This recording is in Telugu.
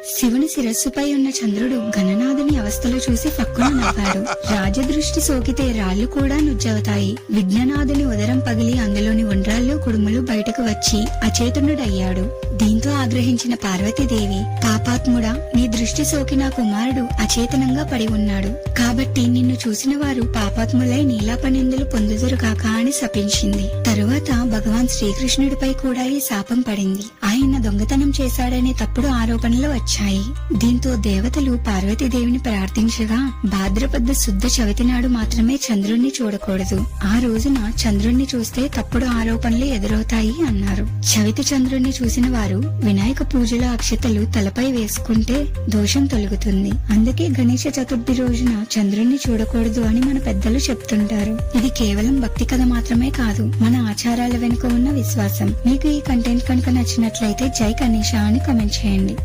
శివుని శిరస్సుపై ఉన్న చంద్రుడు గణనాథుని అవస్థలు చూసి ఫక్కున నవ్వాడు. రాజదృష్టి సోకితే రాళ్ళు కూడా నుజ్జవుతాయి. విఘ్ననాథుని ఉదరం పగిలి అందులోని ఉండ్రాళ్ళు కుడుములు బయటకు వచ్చి అచేతనుడయ్యాడు. దీంతో ఆగ్రహించిన పార్వతీదేవి పాపాత్ముడా నీ దృష్టి సోకిన కుమారుడు అచేతనంగా పడి ఉన్నాడు. కాబట్టి నిన్ను చూసిన వారు పాపాత్ములై నీలాపనిందులు పొందుదురుగాక అని శపించింది. తరువాత భగవాన్ శ్రీకృష్ణుడిపై కూడా ఈ శాపం పడింది. ఆయన దొంగతనం చేశాడనే తప్పుడు ఆరోపణలు వచ్చాయి. దీంతో దేవతలు పార్వతీదేవిని ప్రార్థించగా భాద్రపద శుద్ధ చవితి నాడు మాత్రమే చంద్రుణ్ణి చూడకూడదు. ఆ రోజున చంద్రుణ్ణి చూస్తే తప్పుడు ఆరోపణలు ఎదురవుతాయి అన్నారు. చవితి చంద్రుణ్ణి చూసిన వారు వినాయక పూజల అక్షతలు తలపై వేసుకుంటే దోషం తొలగుతుంది. అందుకే గణేష చతుర్థి రోజున చంద్రుణ్ణి చూడకూడదు అని మన పెద్దలు చెప్తుంటారు. ఇది కేవలం భక్తి కథ మాత్రమే కాదు మన ఆచారాల వెనుక ఉన్న విశ్వాసం. మీకు ఈ కంటెంట్ కనుక నచ్చినట్లయితే జై గణేష అని కమెంట్ చేయండి.